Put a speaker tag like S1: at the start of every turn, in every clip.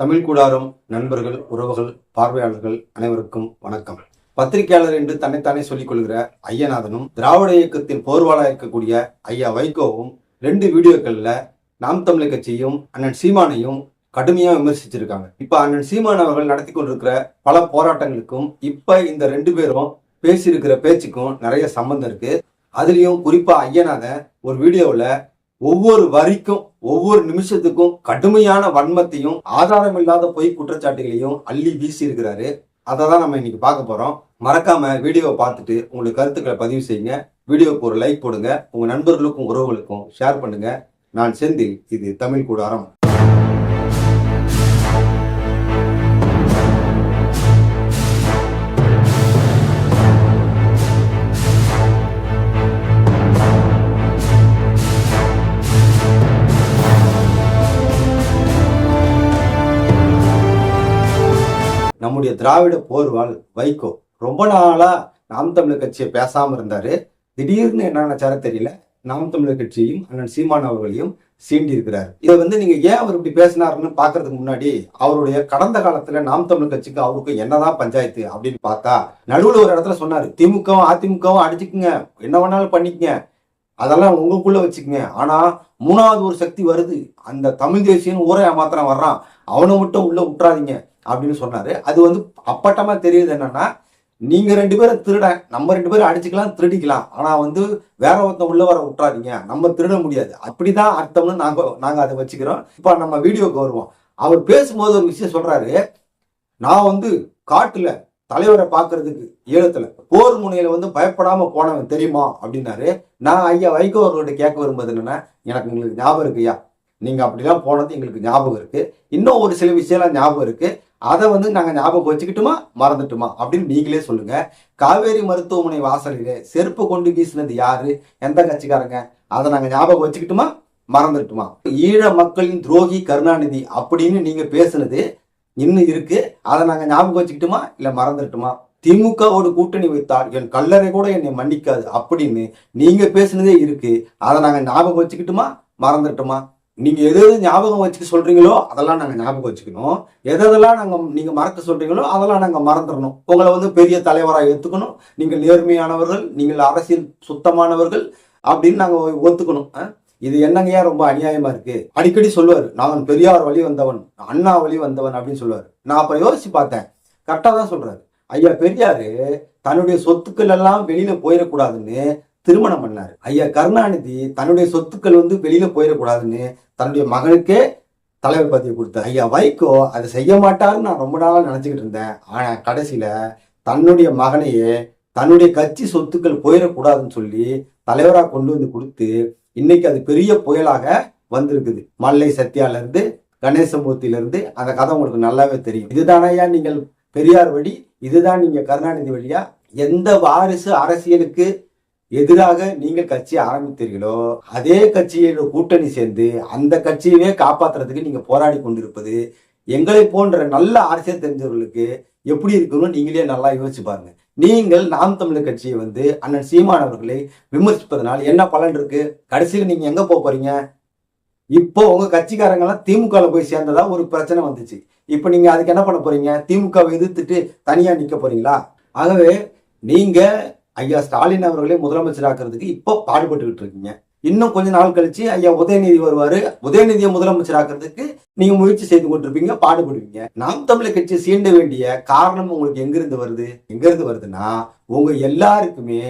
S1: தமிழ் கூடாரம் நண்பர்கள் உறவுகள் பார்வையாளர்கள் அனைவருக்கும் வணக்கம். பத்திரிகையாளர் என்று தன்னைத்தானே சொல்லிக் கொள்கிற ஐயநாதனும் திராவிட இயக்கத்தின் போர்வாளாக இருக்கக்கூடிய ஐயா வைகோவும் ரெண்டு வீடியோக்கள்ல நாம் தமிழர் கட்சியும் அண்ணன் சீமானையும் கடுமையாக விமர்சிச்சிருக்காங்க. இப்ப அண்ணன் சீமான் அவர்கள் நடத்தி கொண்டிருக்கிற பல போராட்டங்களுக்கும் இப்ப இந்த ரெண்டு பேரும் பேசியிருக்கிற பேச்சுக்கும் நிறைய சம்பந்தம் இருக்கு. அதுலயும் குறிப்பா ஐயநாதன் ஒரு வீடியோவில் ஒவ்வொரு வரிக்கும் ஒவ்வொரு நிமிஷத்துக்கும் கடுமையான வன்மத்தையும் ஆதாரம் இல்லாத பொய் குற்றச்சாட்டுகளையும் அள்ளி வீசி இருக்கிறாரு அதை தான் நம்ம இன்னைக்கு பார்க்க போறோம். மறக்காம வீடியோவை பார்த்துட்டு உங்களுக்கு கருத்துக்களை பதிவு செய்யுங்க. வீடியோவுக்கு ஒரு லைக் போடுங்க. உங்க நண்பர்களுக்கும் உறவுகளுக்கும் ஷேர் பண்ணுங்க. நான் செந்தில் இது தமிழ் கூடாரம். நம்முடைய திராவிட போர்வால் வைகோ ரொம்ப நாளா நாம் தமிழர் கட்சியை பேசாம இருந்தாரு. திடீர்னு என்ன நினைச்சாரோ தெரியல. நாம் தமிழர் கட்சியையும் அண்ணன் சீமான் அவர்களையும் சீண்டி இருக்கிறார். இதை வந்து நீங்க ஏன் அவர் இப்படி பேசினாருன்னு பாக்குறதுக்கு முன்னாடி அவருடைய கடந்த காலத்துல நாம் தமிழர் கட்சிக்கு அவருக்கும் என்னதான் பஞ்சாயத்து அப்படின்னு பார்த்தா நடுவில் ஒரு இடத்துல சொன்னாரு திமுகவும் அதிமுகவும் அடிச்சுக்குங்க. என்ன வேணாலும் பண்ணிக்கங்க. அதெல்லாம் உங்களுக்குள்ள வச்சுக்கங்க. ஆனா மூணாவது ஒரு சக்தி வருது. அந்த தமிழ் தேசியன்னு ஊரை மாத்திரம் வர்றான். அவனை மட்டும் உள்ள விட்டுறாதீங்க. அப்படின்னு சொன்னாரு. அது வந்து அப்பட்டமா தெரியுது என்னன்னா நீங்க ரெண்டு பேரும் திருட நம்ம ரெண்டு பேரும் அடிச்சுக்கலாம் திருடிக்கலாம். ஆனா வந்து வேற ஒருத்தன் உள்ள வர விட்டுறாதீங்க. நம்ம திருட முடியாது. அப்படிதான் அர்த்தம்னு நாங்க நாங்க அதை வச்சுக்கிறோம். இப்ப நம்ம வீடியோக்கு வருவோம். அவர் பேசும்போது ஒரு விஷயம் சொல்றாரு. நான் வந்து காட்டுல தலைவரை பார்க்கறதுக்கு ஈழத்துல போர் முனையில வந்து பயப்படாம போனவன் தெரியுமா? அப்படின்னாரு. நான் ஐயா வைகோ அவர்கள்ட்ட கேட்க வரும்போது என்னன்னா எனக்கு உங்களுக்கு ஞாபகம் இருக்கு ஐயா. நீங்க அப்படிலாம் போனது எங்களுக்கு ஞாபகம் இருக்கு. இன்னும் ஒரு சில விஷயம்லாம் ஞாபகம் இருக்கு. அதை வந்து நாங்கள் ஞாபகம் வச்சுக்கிட்டுமா மறந்துட்டுமா? அப்படின்னு நீங்களே சொல்லுங்க. காவேரி மருத்துவமனை வாசலிலே செருப்பு கொண்டு வீசினது யாரு? எந்த கட்சிக்காரங்க? அதை நாங்கள் ஞாபகம் வச்சுக்கிட்டுமா மறந்துட்டுமா? ஈழ மக்களின் துரோகி கருணாநிதி அப்படின்னு நீங்க பேசுனது இன்னும் இருக்கு. அதை நாங்கள் ஞாபகம் வச்சுக்கிட்டுமா இல்லை மறந்துட்டுமா? திமுகவோட கூட்டணி வைத்தால் என் கல்லறை கூட என்னை மன்னிக்காது அப்படின்னு நீங்க பேசுனதே இருக்கு. அதை நாங்கள் ஞாபகம் வச்சுக்கிட்டுமா மறந்துட்டுமா? நீங்க எது எது ஞாபகம் வச்சுக்க சொல்றீங்களோ அதெல்லாம் நாங்க ஞாபகம் வச்சுக்கணும். எது எதெல்லாம் நாங்க நீங்க மறக்க சொல்றீங்களோ அதெல்லாம் நாங்க மறந்துடணும் உங்களை வந்து பெரிய தலைவராக ஏத்துக்கணும். நீங்கள் நேர்மையானவர்கள் நீங்கள் அரசியல் சுத்தமானவர்கள் அப்படின்னு நாங்க ஒத்துக்கணும். இது என்னங்கய்யா ரொம்ப அநியாயமா இருக்கு. அடிக்கடி சொல்லுவார் நான் பெரியார் வழி வந்தவன் அண்ணா வழி வந்தவன் அப்படின்னு சொல்லுவார். நான் அப்புறம் யோசிச்சு பார்த்தேன். கரெக்டா தான் சொல்றாரு. ஐயா பெரியாரு தன்னுடைய சொத்துக்கள் எல்லாம் வெளியில போயிடக்கூடாதுன்னு திருமணம் பண்ணார். ஐயா கருணாநிதி தன்னுடைய சொத்துக்கள் வந்து வெளியில போயிடக்கூடாதுன்னு தன்னுடைய மகனுக்கே தலைவர் பதவி கொடுத்தார். ஐயா வைகோ அதை செய்ய மாட்டாருன்னு நான் ரொம்ப நாள் நினைச்சுக்கிட்டு இருந்தேன். ஆனா கடைசியில தன்னுடைய மகனையே தன்னுடைய கட்சி சொத்துக்கள் போயிடக்கூடாதுன்னு சொல்லி தலைவராக கொண்டு வந்து கொடுத்து இன்னைக்கு அது பெரிய புயலாக வந்திருக்குது. மல்லை சத்யால இருந்து கணேசமூர்த்தியில இருந்து அந்த கதை உங்களுக்கு நல்லாவே தெரியும். இதுதானையா நீங்கள் பெரியார் வழி இதுதான் நீங்க கருணாநிதி வழியா எந்த வாரிசு அரசியலுக்கு எதிராக நீங்கள் கட்சியை ஆரம்பித்தீர்களோ அதே கட்சியோட கூட்டணி சேர்ந்து அந்த கட்சியவே காப்பாற்றுறதுக்கு நீங்க போராடி கொண்டிருப்பது எங்களை போன்ற நல்ல அரசியல் தெரிஞ்சவர்களுக்கு எப்படி இருக்குன்னு நீங்களே நல்லா யோசிச்சு பாருங்க. நீங்கள் நாம் தமிழர் கட்சியை வந்து அண்ணன் சீமான் அவர்களை விமர்சிப்பதனால் என்ன பலன் இருக்கு? கடைசியில் நீங்க எங்க போக போறீங்க? இப்போ உங்க கட்சிக்காரங்க எல்லாம் திமுக போய் சேர்ந்ததா ஒரு பிரச்சனை வந்துச்சு. இப்போ நீங்க அதுக்கு என்ன பண்ண போறீங்க? திமுகவை எதிர்த்துட்டு தனியா நிக்க போறீங்களா? ஆகவே நீங்க ஐயா ஸ்டாலின் அவர்களே முதலமைச்சராக்குறதுக்கு இப்போ பாடுபட்டுக்கிட்டு இருக்கீங்க. இன்னும் கொஞ்ச நாள் கழிச்சு ஐயா உதயநிதி வருவாரு. உதயநிதியை முதலமைச்சராக்குறதுக்கு நீங்க முயற்சி செய்து கொண்டிருப்பீங்க பாடுபடுவீங்க. நாம் தமிழர் கட்சி சீண்ட வேண்டிய காரணம் உங்களுக்கு எங்கிருந்து வருது? எங்கிருந்து வருதுன்னா உங்க எல்லாருக்குமே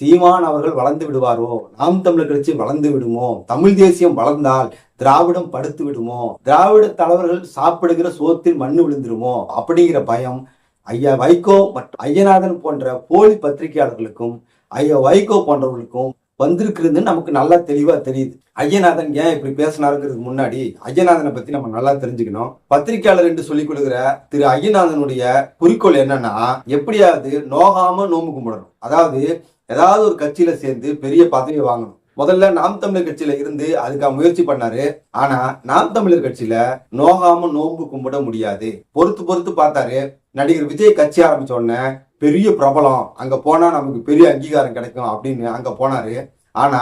S1: சீமான் அவர்கள் வளர்ந்து விடுவாரோ? நாம் தமிழர் கட்சி வளர்ந்து விடுமோ? தமிழ் தேசியம் வளர்ந்தால் திராவிடம் படுத்து விடுமோ? திராவிட தலைவர்கள் சாப்பிடுகிற சோத்தில் மண்ணு விழுந்துருமோ? அப்படிங்கிற பயம் ஐயா வைகோ மற்றும் ஐயநாதன் போன்ற போலி பத்திரிகையாளர்களுக்கும் ஐயா வைகோ போன்றவர்களுக்கும் வந்திருக்கிறதுன்னு நமக்கு நல்லா தெளிவா தெரியுது. ஐயநாதன் ஏன் இப்படி பேசினாருங்கிறதுக்கு முன்னாடி ஐயநாதனை பத்தி நம்ம நல்லா தெரிஞ்சுக்கணும். பத்திரிகையாளர் என்று சொல்லிக் கொடுக்குற திரு ஐயநாதனுடைய குறிக்கோள் என்னன்னா எப்படியாவது நோகாம நோம்பு கும்பிடணும். அதாவது ஏதாவது ஒரு கட்சியில சேர்ந்து பெரிய பதவியை வாங்கணும். முதல்ல நாம் தமிழர் கட்சியில இருந்து அதுக்காக முயற்சி பண்ணாரு. ஆனா நாம் தமிழர் கட்சியில நோகாம நோன்பு கும்பிட முடியாது. பொறுத்து பொறுத்து பார்த்தாரு. நடிகர் விஜய் கட்சி ஆரம்பிச்ச உடனே பெரிய பிரபலம். அங்க போனா நமக்கு பெரிய அங்கீகாரம் கிடைக்கும் அப்படின்னு அங்க போனாரு. ஆனா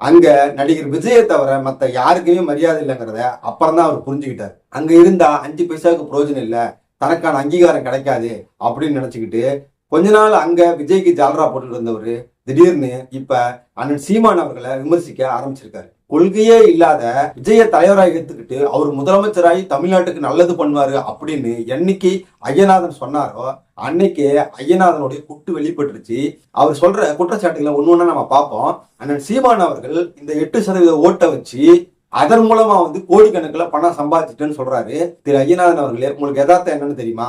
S1: அங்க நடிகர் விஜயை தவிர மத்த யாருக்குமே மரியாதை இல்லைங்கிறத அப்புறம் தான் அவர் புரிஞ்சுக்கிட்டார். அங்க இருந்தா அஞ்சு பைசாவுக்கு பிரயோஜனம் இல்ல. தனக்கான அங்கீகாரம் கிடைக்காது அப்படின்னு நினைச்சுக்கிட்டு கொஞ்ச நாள் அங்க விஜய்க்கு ஜாலரா போட்டுட்டு இருந்தவர் திடீர்னு இப்ப அண்ணன் சீமான் அவர்களை விமர்சிக்க ஆரம்பிச்சிருக்காரு. கொள்கையே இல்லாத விஜய தலைவராக எடுத்துக்கிட்டு அவர் முதலமைச்சராகி தமிழ்நாட்டுக்கு நல்லது பண்ணுவாரு அப்படின்னு என்னைக்கு ஐயநாதன் சொன்னாரோ அன்னைக்கு ஐயநாதனுடைய குட்டு வெளிப்பட்டுருச்சு. அவர் சொல்ற குற்றச்சாட்டுகளை ஒண்ணு ஒன்றா நம்ம பார்ப்போம். அண்ணன் சீமான் அவர்கள் இந்த எட்டு சதவீத ஓட்டை வச்சு அதன் மூலமா வந்து கோடிக்கணக்கில் பணம் சம்பாதிச்சிட்டேன்னு சொல்றாரு. திரு ஐயநாதன் அவர்களே உங்களுக்கு எதார்த்தம் என்னன்னு தெரியுமா?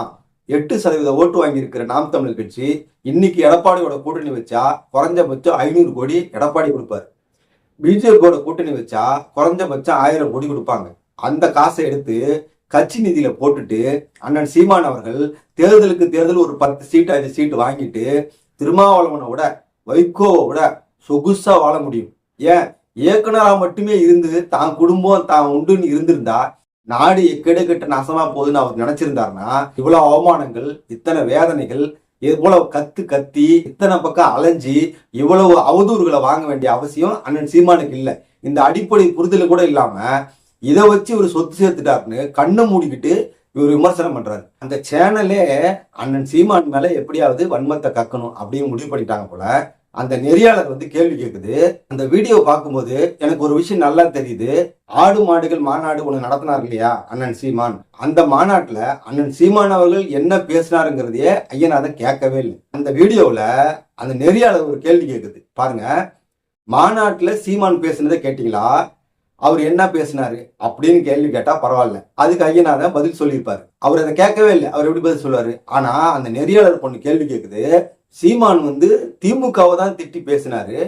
S1: எட்டு சதவீத ஓட்டு வாங்கியிருக்கிற நாம் தமிழர் கட்சி இன்னைக்கு எடப்பாடியோட கூட்டணி வச்சா குறைஞ்சபட்சம் ஐநூறு கோடி எடப்பாடி கொடுப்பாரு. பிஜேபியோட கூட்டணி வச்சா குறைஞ்சபட்சம் ஆயிரம் கோடி கொடுப்பாங்க. அந்த காசை எடுத்து கட்சி நிதியில போட்டுட்டு அண்ணன் சீமான் அவர்கள் தேர்தலுக்கு தேர்தல் ஒரு பத்து சீட்டு அஞ்சு சீட்டு வாங்கிட்டு திருமாவளவனை விட வைகோவை விட சொகுசா வாழ முடியும். ஏன்? இயக்குனராக மட்டுமே இருந்து தான் குடும்பம் தான் உண்டுன்னு இருந்திருந்தா நாடு எக்கெடு கெட்டு நாசமா போகுதுன்னு அவர் நினைச்சிருந்தாருன்னா இவ்வளவு அவமானங்கள் இத்தனை வேதனைகள் இவ்வளவு கத்து கத்தி இத்தனை பக்கம் அலைஞ்சி இவ்வளவு அவதூறுகளை வாங்க வேண்டிய அவசியம் அண்ணன் சீமானுக்கு இல்லை. இந்த அடிப்படை புரிதல் கூட இல்லாம இதை வச்சு இவர் சொத்து சேர்த்துட்டாருன்னு கண்ணை மூடிக்கிட்டு இவர் விமர்சனம் பண்றாரு. அந்த சேனலே அண்ணன் சீமான் மேல எப்படியாவது வன்மத்தை கக்கணும் அப்படின்னு முடிவு பண்ணிட்டாங்க போல அந்த நெறியாளர் வந்து கேள்வி கேட்குது அந்த வீடியோ பார்க்கும்போது எனக்கு ஒரு விஷயம் நல்லா தெரியுது. ஆடு மாடுகள் மாநாடு ஒன்று நடத்தினார் இல்லையா அண்ணன் சீமான்? அந்த மாநாட்டில் அண்ணன் சீமான் அவர்கள் என்ன பேசினாருங்கிறதையே ஐயனாத கேட்கவே இல்லை. அந்த வீடியோவில் அந்த நெறியாளர் ஒரு கேள்வி கேட்குது பாருங்க மாநாட்டில் சீமான் பேசுனதை கேட்டீங்களா? அவர் என்ன பேசினாரு அப்படின்னு கேள்வி கேட்டால் பரவாயில்ல. அதுக்கு ஐயனாதான் பதில் சொல்லியிருப்பாரு. அவர் அதை கேட்கவே இல்லை. அவர் எப்படி பதில் சொல்லுவார்? ஆனால் அந்த நெறியாளர் பொண்ணு கேள்வி கேட்குது சீமான் வந்து திமுகவை தான் திட்டி பேசினாரு.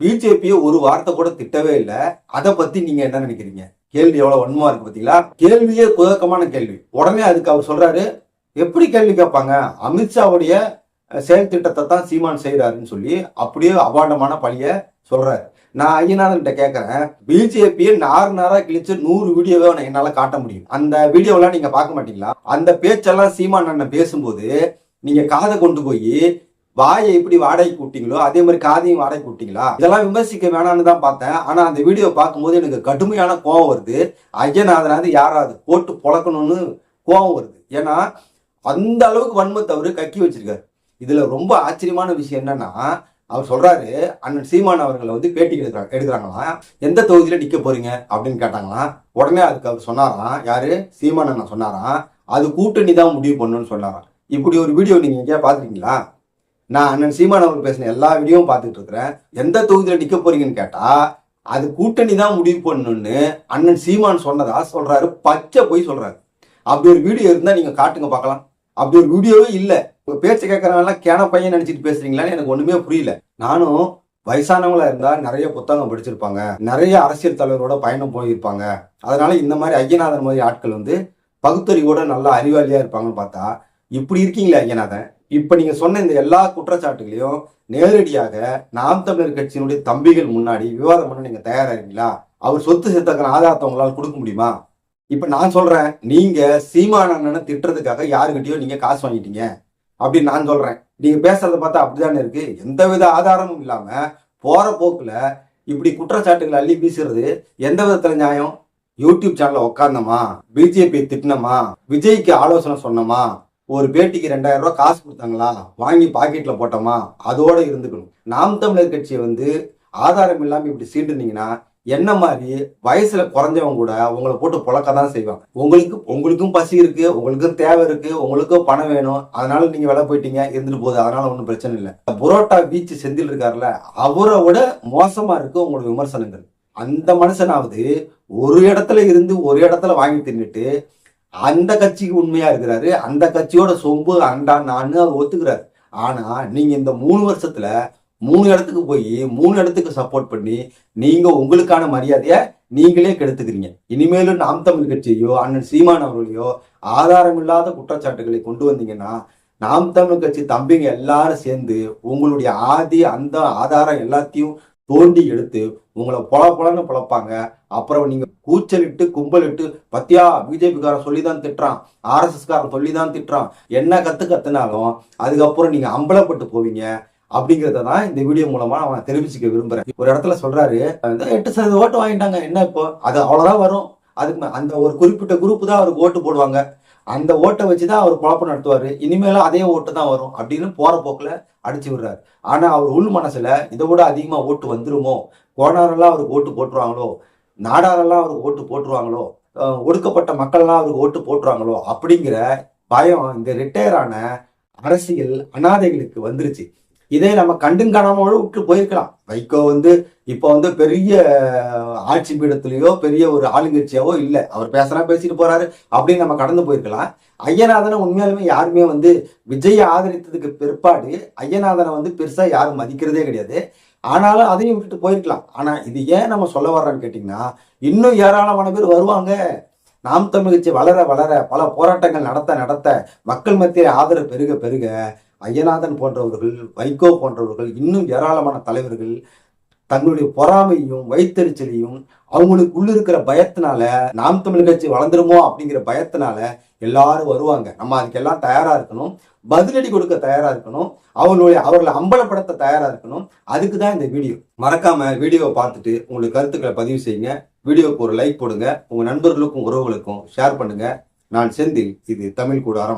S1: பிஜேபியை ஒரு வார்த்தை கூட திட்டவே இல்லை. அதை பத்தி நீங்க என்ன நினைக்கிறீங்க? கேள்வி எவ்வளவு வன்மமா இருக்கு பாத்தீங்களா? கேள்வியே குதக்கமான கேள்வி. உடனே அதுக்கு அவர் சொல்றாரு எப்படி கேள்வி கேட்பாங்க? அமித்ஷாவுடைய செயல் திட்டத்தை தான் சீமான் செய்யறாருன்னு சொல்லி அப்படியே அபாண்டமான பழிய சொல்றாரு. நான் ஐயநாதன்கிட்ட கேட்கறேன் பிஜேபியை நார் நாரா கிழிச்சு நூறு வீடியோவை நான் என்னால காட்ட முடியும். அந்த வீடியோவெல்லாம் நீங்க பார்க்க மாட்டீங்களா? அந்த பேச்செல்லாம் சீமான் அண்ணன் பேசும்போது நீங்க காதை கொண்டு போய் வாயை எப்படி வாடகை கூட்டிங்களோ அதே மாதிரி காதையும் வாடகை கூட்டிங்களா? இதெல்லாம் விமர்சிக்க வேணாம்னு தான் பார்த்தேன். ஆனா அந்த வீடியோ பார்க்கும்போது எனக்கு கடுமையான கோவம் வருது. ஐயநாதனாவது யாராவது போட்டு பொழக்கணும்னு கோவம் வருது. ஏன்னா அந்த அளவுக்கு வன்மத்தை அவர் கக்கி வச்சிருக்காரு. இதுல ரொம்ப ஆச்சரியமான விஷயம் என்னன்னா அவர் சொல்றாரு அண்ணன் சீமான் அவர்களை வந்து பேட்டி எடுக்கிறாங்க எடுக்கிறாங்களாம் எந்த தொகுதியில நிக்க போறீங்க? அப்படின்னு கேட்டாங்களாம் உடனே அதுக்கு அவர் சொன்னாராம். யாரு? சீமான் அண்ணன் சொன்னாராம். அது கூட்டணி தான் முடிவு பண்ணணும்னு சொன்னாராம். இப்படி ஒரு வீடியோ நீங்க எங்கேயா பாத்துருக்கீங்களா நான் அண்ணன் சீமான் அவர் பேசின எல்லா வீடியோவும் பார்த்துட்டு இருக்கிறேன் எந்த தொகுதியில் நிற்க போறீங்கன்னு கேட்டா அது கூட்டணி தான் முடிவு பண்ணணும்னு அண்ணன் சீமான் சொன்னதா சொல்றாரு பச்சை போய் சொல்றாரு. அப்படி ஒரு வீடியோ இருந்தா நீங்க காட்டுங்க பார்க்கலாம். அப்படி ஒரு வீடியோவே இல்லை. உங்க பேச்சை கேன பையன் நினைச்சிட்டு பேசுறீங்களான்னு எனக்கு ஒண்ணுமே புரியல. நானும் வயசானவங்களா இருந்தா நிறைய புத்தகம் படிச்சிருப்பாங்க. நிறைய அரசியல் தலைவரோட பயணம் போயிருப்பாங்க. அதனால இந்த மாதிரி ஐயநாதன் மாதிரி ஆட்கள் வந்து பகுத்தறிவோட நல்லா அறிவாளியா இருப்பாங்கன்னு பார்த்தா இப்படி இருக்கீங்களே ஐயநாதன்? இப்போ நீங்கள் சொன்ன இந்த எல்லா குற்றச்சாட்டுகளையும் நேரடியாக நாம் தமிழர் கட்சியினுடைய தம்பிகள் முன்னாடி விவாதம் பண்ண நீங்கள் தயாராகிறீங்களா? இருக்கீங்களா அவர் சொத்து சேர்த்தக்கிற ஆதாரத்தை உங்களால் கொடுக்க முடியுமா? இப்போ நான் சொல்கிறேன் நீங்கள் சீமான அண்ணனை திட்டுறதுக்காக யாருக்கிட்டையோ நீங்கள் காசு வாங்கிட்டீங்க அப்படின்னு நான் சொல்கிறேன் நீங்கள் பேசுறத பார்த்தா அப்படிதானே இருக்கு? எந்தவித ஆதாரமும் இல்லாமல் போகிற போக்கில் இப்படி குற்றச்சாட்டுகளை அள்ளி வீசுறது எந்த விதத்தில் நியாயம்? யூடியூப் சேனலில் உட்காந்தமா பிஜேபி திட்டினமா? விஜய்க்கு ஆலோசனை சொன்னோமா? ஒரு பேட்டிக்கு ரெண்டாயிரம் ரூபா காசு கொடுத்தாங்களா? வாங்கி பாக்கெட்ல போட்டோமா? அதோட இருந்துக்கணும். நாம் தமிழர் கட்சியை வந்து ஆதாரம் இல்லாம இப்படி சீண்டுனீங்கன்னா என்ன மாதிரி வயசுல குறைஞ்சவங்க கூட உங்களை போட்டு புழக்க தான் செய்வாங்க. உங்களுக்கு உங்களுக்கும் பசி இருக்கு உங்களுக்கும் தேவை இருக்கு உங்களுக்கும் பணம் வேணும். அதனால நீங்க வில போயிட்டீங்க இருந்துட்டு போகுது. அதனால ஒன்றும் பிரச்சனை இல்லை. புரோட்டா பீச் செந்தில் இருக்காருல்ல அவரை விட மோசமா இருக்கு உங்களோட விமர்சனங்கள். அந்த மனுஷனாவது ஒரு இடத்துல இருந்து ஒரு இடத்துல வாங்கி தின்னுட்டு அந்த கட்சிக்கு உண்மையா இருக்கிறாரு அந்த கட்சியோட சொம்பு அண்டா நான் அவர் ஒத்துக்கிறாரு. ஆனா நீங்க இந்த மூணு வருஷத்துல மூணு இடத்துக்கு போய் மூணு இடத்துக்கு சப்போர்ட் பண்ணி நீங்க உங்களுக்கான மரியாதையை நீங்களே கெடுத்துக்கிறீங்க. இனிமேலும் நாம் தமிழ் கட்சியோ அண்ணன் சீமான் அவர்களையோ ஆதாரம் இல்லாத குற்றச்சாட்டுகளை கொண்டு வந்தீங்கன்னா நாம் தமிழ் கட்சி தம்பிங்க எல்லாரும் சேர்ந்து உங்களுடைய ஆதி அந்த ஆதாரம் எல்லாத்தையும் தோண்டி எடுத்து உங்களை பொல பொலன்னு பொழப்பாங்க. அப்புறம் நீங்க கூச்சலிட்டு கும்பலிட்டு பத்தியா பிஜேபிக்காரன் சொல்லி தான் திட்டுறான். ஆர்எஸ்எஸ்காரன் சொல்லி தான் திட்டுறான். என்ன கத்து கத்துனாலும் அதுக்கப்புறம் நீங்க அம்பலப்பட்டு போவீங்க. அப்படிங்கிறத தான் இந்த வீடியோ மூலமா நான் தெரிவிச்சுக்க விரும்புறேன். ஒரு இடத்துல சொல்றாரு "இந்த எட்டு சதவீத ஓட்டு வாங்கிட்டாங்க. என்ன இப்போ? அது அவ்வளவுதான் வரும். அதுக்கு அந்த ஒரு குறிப்பிட்ட குரூப் தான் அவருக்கு ஓட்டு போடுவாங்க. அந்த ஓட்டை வச்சு தான் அவர் குழப்பம் நடத்துவார். இனிமேலும் அதே ஓட்டு தான் வரும் அப்படின்னு போகிற போக்கில் அடிச்சு விடுறாரு. ஆனால் அவர் உள் மனசில் இதை விட அதிகமாக ஓட்டு வந்துருமோ? கோணாரெல்லாம் அவருக்கு ஓட்டு போட்டுருவாங்களோ? நாடாரெல்லாம் அவருக்கு ஓட்டு போட்டுருவாங்களோ? ஒடுக்கப்பட்ட மக்கள்லாம் அவருக்கு ஓட்டு போட்டுருவாங்களோ? அப்படிங்கிற பயம் இந்த ரிட்டையரான அரசியல் அனாதைகளுக்கு வந்துருச்சு. இதே நம்ம கண்டும் காணாமோட விட்டு போயிருக்கலாம். வைகோ வந்து இப்போ வந்து பெரிய ஆட்சி பீடத்திலேயோ பெரிய ஒரு ஆளுங்கட்சியாவோ இல்லை. அவர் பேசுறா பேசிட்டு போறாரு அப்படின்னு நம்ம கடந்து போயிருக்கலாம். ஐயநாதனை உண்மையாலுமே யாருமே வந்து விஜயை ஆதரித்ததுக்கு பிற்பாடு ஐயநாதனை வந்து பெருசா யாரும் மதிக்கிறதே கிடையாது. ஆனாலும் அதையும் விட்டுட்டு போயிருக்கலாம். ஆனா இது ஏன் நம்ம சொல்ல வர்றோம்னு கேட்டிங்கன்னா இன்னும் ஏராளமான பேர் வருவாங்க. நாம் தமிழ்ச்சி வளர வளர பல போராட்டங்கள் நடத்த நடத்த மக்கள் மத்தியில் ஆதரவு பெருக பெருக ஐயநாதன் போன்றவர்கள் வைகோ போன்றவர்கள் இன்னும் ஏராளமான தலைவர்கள் தங்களுடைய பொறாமையும் வைத்தறிச்சலையும் அவங்களுக்கு உள்ள இருக்கிற பயத்தினால நாம் தமிழ் கட்சி வளர்ந்துருமோ அப்படிங்கிற பயத்தினால எல்லாரும் வருவாங்க. நம்ம அதுக்கெல்லாம் தயாரா இருக்கணும். பதிலடி கொடுக்க தயாரா இருக்கணும். அவங்களுடைய அவர்களை அம்பலப்படுத்த தயாரா இருக்கணும். அதுக்கு தான் இந்த வீடியோ. மறக்காம வீடியோவை பார்த்துட்டு உங்களுக்கு கருத்துக்களை பதிவு செய்யுங்க. வீடியோவுக்கு ஒரு லைக் போடுங்க. உங்க நண்பர்களுக்கும் உறவுகளுக்கும் ஷேர் பண்ணுங்க. நான் செந்தில் இது தமிழ் கூடாரம்.